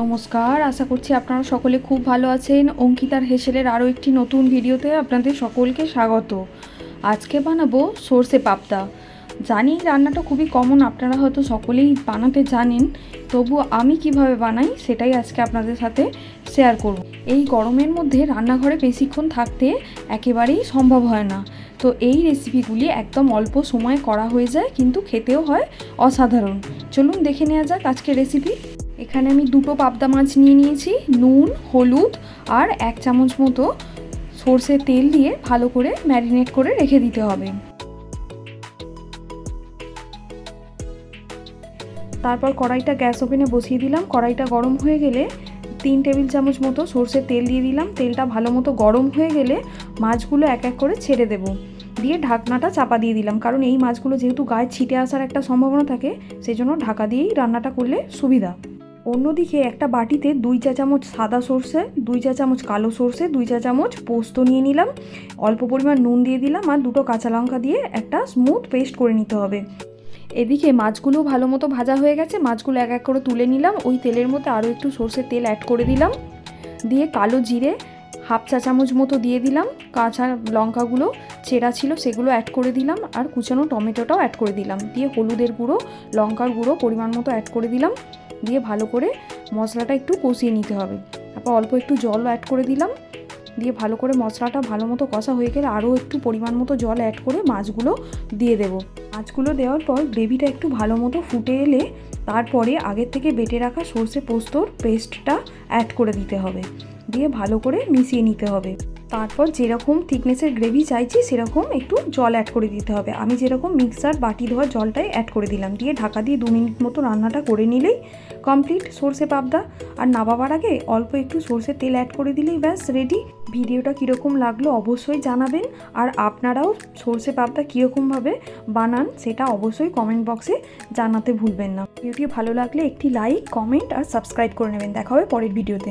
নমস্কার, আশা করছি আপনারা সকলে খুব ভালো আছেন। অঙ্কিতার হেসেলের আরও একটি নতুন ভিডিওতে আপনাদের সকলকে স্বাগত। আজকে বানাবো সর্ষে পাবদা। জানি রান্নাটা খুবই কমন, আপনারা হয়তো সকলেই বানাতে জানেন। তবু আমি কীভাবে বানাই সেটাই আজকে আপনাদের সাথে শেয়ার করব। এই গরমের মধ্যে রান্নাঘরে বেশিক্ষণ থাকতে একেবারেই সম্ভব হয় না। তো এই রেসিপিগুলি একদম অল্প সময়ে করা হয়ে যায়, কিন্তু খেতেও হয় অসাধারণ। চলুন দেখে নেওয়া যাক আজকের রেসিপি। এখানে আমি দুটো পাবদা মাছ নিয়ে নিয়েছি, নুন, হলুদ আর এক চামচ মতো সর্ষের তেল দিয়ে ভালো করে ম্যারিনেট করে রেখে দিতে হবে। তারপর কড়াইটা গ্যাস ওভেনে বসিয়ে দিলাম। কড়াইটা গরম হয়ে গেলে তিন টেবিল চামচ মতো সর্ষের তেল দিয়ে দিলাম। তেলটা ভালো মতো গরম হয়ে গেলে মাছগুলো এক এক করে ছেড়ে দেবো। দিয়ে ঢাকনাটা চাপা দিয়ে দিলাম। কারণ এই মাছগুলো যেহেতু গায়ে ছিটে আসার একটা সম্ভাবনা থাকে সেই জন্য ঢাকা দিয়েই রান্নাটা করলে সুবিধা। অন্যদিকে একটা বাটিতে দুই চা চামচ সাদা সর্ষে, দুই চা চামচ কালো সর্ষে, দুই চা চামচ পোস্ত নিয়ে নিলাম। অল্প পরিমাণ নুন দিয়ে দিলাম আর দুটো কাঁচা লঙ্কা দিয়ে একটা স্মুথ পেস্ট করে নিতে হবে। এদিকে মাছগুলো ভালো মতো ভাজা হয়ে গেছে, মাছগুলো এক এক করে তুলে নিলাম। ওই তেলের মধ্যে আরও একটু সর্ষের তেল অ্যাড করে দিলাম। দিয়ে কালো জিরে হাফ চা চামচ মতো দিয়ে দিলাম। কাঁচা লঙ্কাগুলো চেরা ছিল সেগুলো অ্যাড করে দিলাম আর কুচানো টমেটোটাও অ্যাড করে দিলাম। দিয়ে হলুদের গুঁড়ো, লঙ্কার গুঁড়ো পরিমাণ মতো অ্যাড করে দিলাম। দিয়ে ভালো করে মশলাটা একটু কষিয়ে নিতে হবে। তারপর অল্প একটু জলও অ্যাড করে দিলাম। দিয়ে ভালো করে মশলাটা ভালো মতো কষা হয়ে গেলে আরও একটু পরিমাণ মতো জল অ্যাড করে মাছগুলো দিয়ে দেবো। মাছগুলো দেওয়ার পর গ্রেভিটা একটু ভালো মতো ফুটে এলে তারপরে আগের থেকে বেটে রাখা সর্ষে পোস্তর পেস্টটা অ্যাড করে দিতে হবে। দিয়ে ভালো করে মিশিয়ে নিতে হবে। তারপর যেরকম থিকনেসের গ্রেভি চাইছি, সেরকম একটু জল অ্যাড করে দিতে হবে। আমি যেরকম মিক্সার বাটি ধোয়া জলটাই অ্যাড করে দিলাম। দিয়ে ঢাকা দিয়ে দু মিনিট মতো রান্নাটা করে নিলেই কমপ্লিট সর্ষে পাবদা। আর নাবাবার আগে অল্প একটু সর্ষের তেল অ্যাড করে দিলেই ব্যাস রেডি ভিডিওটা কীরকম লাগল অবশ্যই জানাবেন। আর আপনারাও সর্ষে পাবদা কীরকমভাবে বানান, সেটা অবশ্যই কমেন্ট বক্সে জানাতে ভুলবেন না। ভিডিওটি ভালো লাগলে একটি লাইক কমেন্ট আর সাবস্ক্রাইব করে নেবেন। দেখা হবে পরের ভিডিওতে।